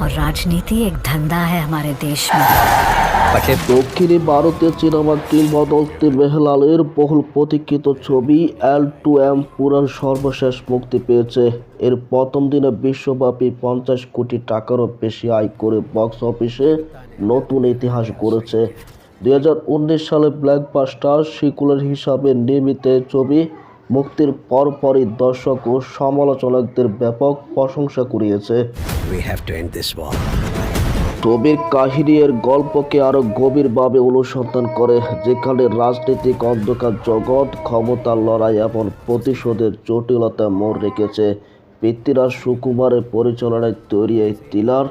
और राजनीति एक धंधा है हमारे देश में দক্ষিণে ভারতীয় সিনেমার কিংবদন্তি মেহলালের বহুল প্রতীক্ষিত ছবি এল টু এম পুরাণ সর্বশেষ মুক্তি পেয়েছে এর প্রথম দিনে বিশ্বব্যাপী পঞ্চাশ কোটি টাকারও বেশি আয় করে বক্স অফিসে নতুন ইতিহাস গড়েছে দুই সালে ব্ল্যাকবাস্টার সিকুলার হিসাবে নির্মিত এই ছবি মুক্তির পরপরই দর্শক ও সমালোচকদের ব্যাপক প্রশংসা কুড়িয়েছে। We have to end this war. ছবির কাহিনী এর গল্পকে আরও গভীরভাবে অনুসন্ধান করে যেখানে রাজনৈতিক অন্ধকার জগৎ ক্ষমতার লড়াই এবং প্রতিশোধের জটিলতা মোড় রেখেছে। পৃথ্বীরাজ সুকুমারের পরিচালনায় তৈরি এই থ্রিলার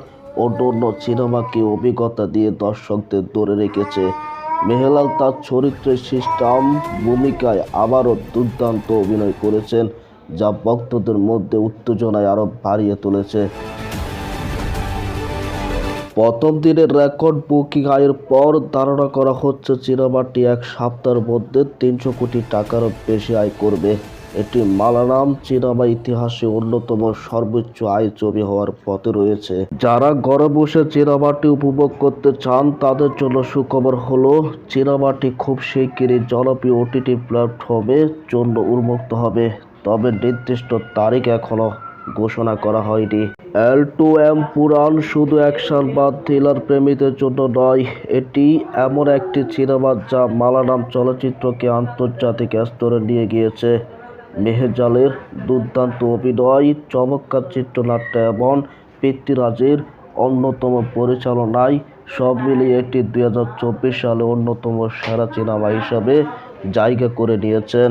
অন্য সিনেমাকে অভিজ্ঞতা দিয়ে দর্শকদের ধরে রেখেছে। মেহলাল তার চরিত্রের সিস্টাম ভূমিকায় আবারও দুর্দান্ত অভিনয় করেছেন, যা ভক্তদের মধ্যে উত্তেজনায় আরও বাড়িয়ে তুলেছে। প্রথম দিনের রেকর্ড বুকিং আয়ের পর ধারণা করা হচ্ছে, সিনেমাটি এক সপ্তাহের মধ্যে তিনশো কোটি টাকারও বেশি আয় করবে। এটি মালানাম সিনেমা ইতিহাসে অন্যতম সর্বোচ্চ আয় ছবি হওয়ার পথে রয়েছে। যারা ঘরে বসে সিনেমাটি উপভোগ করতে চান, তাদের জন্য সুখবর হলো সিনেমাটি খুব শিগগিরই জনপ্রিয় ওটিটি প্ল্যাটফর্মের জন্য উন্মুক্ত হবে। তবে নির্দিষ্ট তারিখ এখনও ঘোষণা করা হয়নি। এল টু এম পুরাণ শুধু অ্যাকশন বা থ্রিলার প্রেমীদের জন্য নয়, এটি এমন একটি সিনেমা যা মালানাম চলচ্চিত্রকে আন্তর্জাতিক স্তরে নিয়ে গিয়েছে। মেহেজালের দুর্দান্ত অভিনয়, চমৎকার চিত্রনাট্য এবং পৃথ্বীরাজের অন্যতম পরিচালনায় সব মিলিয়ে এটি দুই হাজার চব্বিশ সালে অন্যতম সেরা সিনেমা হিসাবে জায়গা করে নিয়েছেন।